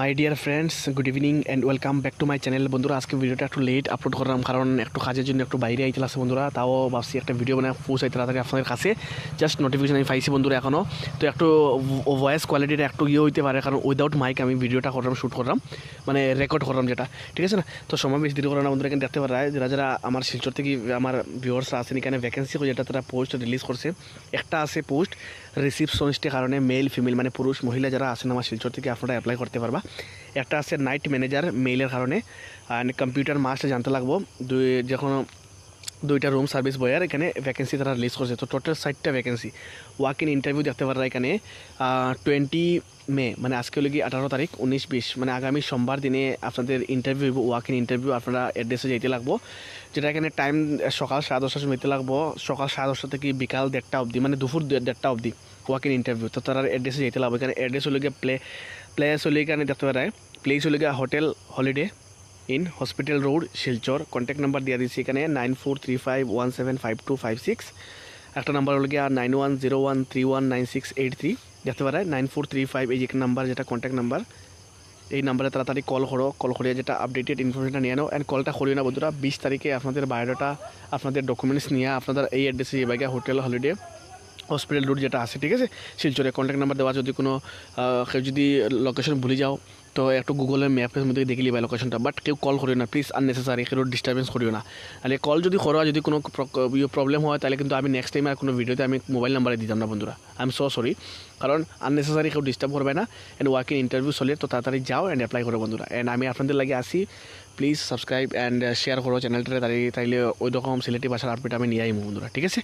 My dear friends good evening and welcome back to my channel বন্ধুরা, আজকে ভিডিওটা একটু লেট আপলোড করলাম কারণ একটু কাজের জন্য একটু বাইরে আইতে আছে বন্ধুরা। তাও ভাবছি একটা ভিডিও মানে পৌঁছাই তাড়াতাড়ি আপনাদের কাছে। জাস্ট নোটিফিকেশন আমি পাইছি বন্ধুরা এখনও তো একটু ভয়েস কোয়ালিটিটা একটু ইয়ে হইতে পারে কারণ উইদাউট মাইক আমি ভিডিওটা করলাম শ্যুট করলাম। মানে রেকর্ড করলাম যেটা, ঠিক আছে না? তো সময় বেশি দেরি করে না বন্ধুরা, এখানে দেখতে পারা, যারা যারা আমার শিলচর থেকে আমার ভিউয়ার্সরা আছেন এখানে ভ্যাকেন্সি যেটা তারা পোস্ট রিলিজ করছে। একটা আছে পোস্ট রিসিপশনিস্টের কারণে মেল ফিমেল মানে পুরুষ, মহিলা যারা আছেন আমার শিলচর থেকে আপনারা অ্যাপ্লাই করতে পারবা। একটা আছে নাইট ম্যানেজার মেইলের কারণে। অ্যান্ড কম্পিউটার মাস্ট জানতে লাগবো। দুই যখন দুইটা রুম সার্ভিস বয়ার, এখানে ভ্যাকেন্সি তারা রিলিজ করছে। তো টোটাল ষাটটা ভ্যাকেন্সি ওয়াক ইন ইন্টারভিউ দেখতে পারা এখানে টোয়েন্টি মে মানে আজকে হলো কি আঠারো তারিখ, উনিশ বিশ। মানে আগামী সোমবার দিনে আপনাদের ইন্টারভিউ ওয়াক ইন ইন্টারভিউ আপনারা অ্যাড্রেসে যেতে লাগবো। যেটা এখানে টাইম সকাল সাড়ে দশটার সময় যেতে লাগবো। সকাল সাড়ে দশটা থেকে বিকাল দেড়টা অবধি মানে দুপুর দেড়টা অবধি ওয়াক ইন ইন্টারভিউ তো তারা অ্যাড্রেসে যেতে লাগবো। এখানে অ্যাড্রেস হলো গিয়ে প্লে প্লেস হলে এখানে দেখতে পারায় প্লেস হলে গিয়ে hotel holiday inn hospital road, Silchar. Contact number দিয়ে দিচ্ছি এখানে nine four three five one seven five two five six একটা নাম্বার হলো গিয়ে nine one zero one three one nine six eight three দেখতে পারে নাইন ফোর থ্রি ফাইভ এই যে একটা নাম্বার যেটা কন্ট্যাক্ট নাম্বার এই নাম্বারে তাড়াতাড়ি কল করো। কল করিয়ে যেটা আপডেটেড ইনফরমেশনটা নিয়ে নাও। অ্যান্ড কলটা করিও না বন্ধুরা, বিশ তারিখে আপনাদের বায়োডাটা আপনাদের ডকুমেন্টস নিয়ে আপনাদের এই অ্যাড্রেসে এবার হোটেল হলিডে হসপিটাল রুট যেটা আছে, ঠিক আছে? শিলচরে কন্ট্যাক্ট নাম্বার দেওয়া, যদি কোনো কেউ যদি লোকেশন ভুলে যাও তো একটু গুগলের ম্যাপের মধ্যে দেখে লিবা লোকেশনটা বাট কেউ কল করিও না প্লিজ আননেসেসারি কেউ ডিস্টারবেন্স করিও না। তাহলে কল যদি করো, যদি কোনো প্রবলেম হয়, তাহলে কিন্তু আমি নেক্সট টাইম আর কোনো ভিডিওতে আমি মোবাইল নাম্বারে দিতাম না বন্ধুরা। আই এম সো সরি কারণ আননেসেসারি কেউ ডিস্টার্ব করবে না অ্যান্ড ওয়ার্কিং ইন্টারভিউ চলে, তো তাড়াতাড়ি যাও অ্যান্ড অ্যাপ্লাই করো বন্ধুরা। অ্যান্ড আমি আপনাদের লাগে আসি প্লিজ সাবস্ক্রাইব অ্যান্ড শেয়ার করো চ্যানেলটাতে তাই তাইলে ওই রকম সিলেটি ভাষার আপডেট আমি নিয়ে আইমু বন্ধুরা, ঠিক আছে?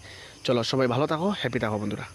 চলো সবাই ভালো থাকো হ্যাপি থাকো বন্ধুরা।